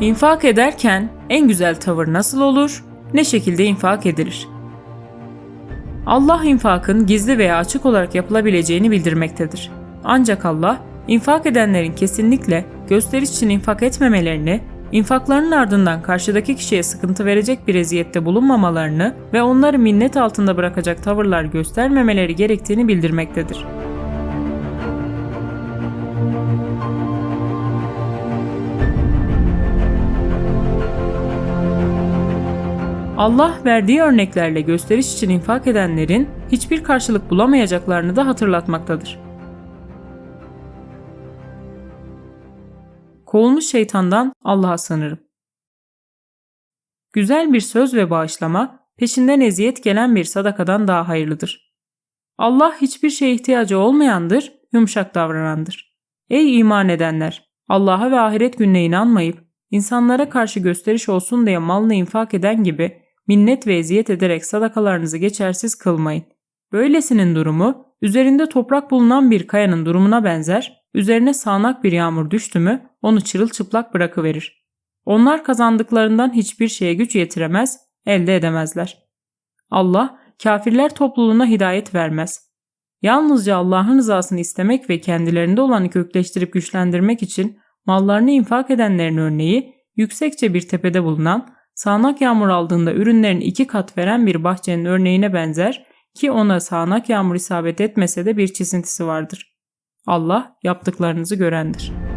İnfak ederken en güzel tavır nasıl olur? Ne şekilde infak edilir? Allah infakın gizli veya açık olarak yapılabileceğini bildirmektedir. Ancak Allah, infak edenlerin kesinlikle gösteriş için infak etmemelerini, infaklarının ardından karşıdaki kişiye sıkıntı verecek bir eziyette bulunmamalarını ve onları minnet altında bırakacak tavırlar göstermemeleri gerektiğini bildirmektedir. Allah verdiği örneklerle gösteriş için infak edenlerin hiçbir karşılık bulamayacaklarını da hatırlatmaktadır. Kovulmuş şeytandan Allah'a sığınırım. Güzel bir söz ve bağışlama, peşinden eziyet gelen bir sadakadan daha hayırlıdır. Allah hiçbir şeye ihtiyacı olmayandır, yumuşak davranandır. Ey iman edenler! Allah'a ve ahiret gününe inanmayıp, insanlara karşı gösteriş olsun diye malını infak eden gibi minnet ve eziyet ederek sadakalarınızı geçersiz kılmayın. Böylesinin durumu, üzerinde toprak bulunan bir kayanın durumuna benzer, üzerine sağanak bir yağmur düştü mü onu çırılçıplak bırakıverir. Onlar kazandıklarından hiçbir şeye güç yetiremez, elde edemezler. Allah, kafirler topluluğuna hidayet vermez. Yalnızca Allah'ın rızasını istemek ve kendilerinde olanı kökleştirip güçlendirmek için mallarını infak edenlerin örneği, yüksekçe bir tepede bulunan sağanak yağmur aldığında ürünlerin iki kat veren bir bahçenin örneğine benzer ki ona sağanak yağmur isabet etmese de bir çizintisi vardır. Allah yaptıklarınızı görendir.''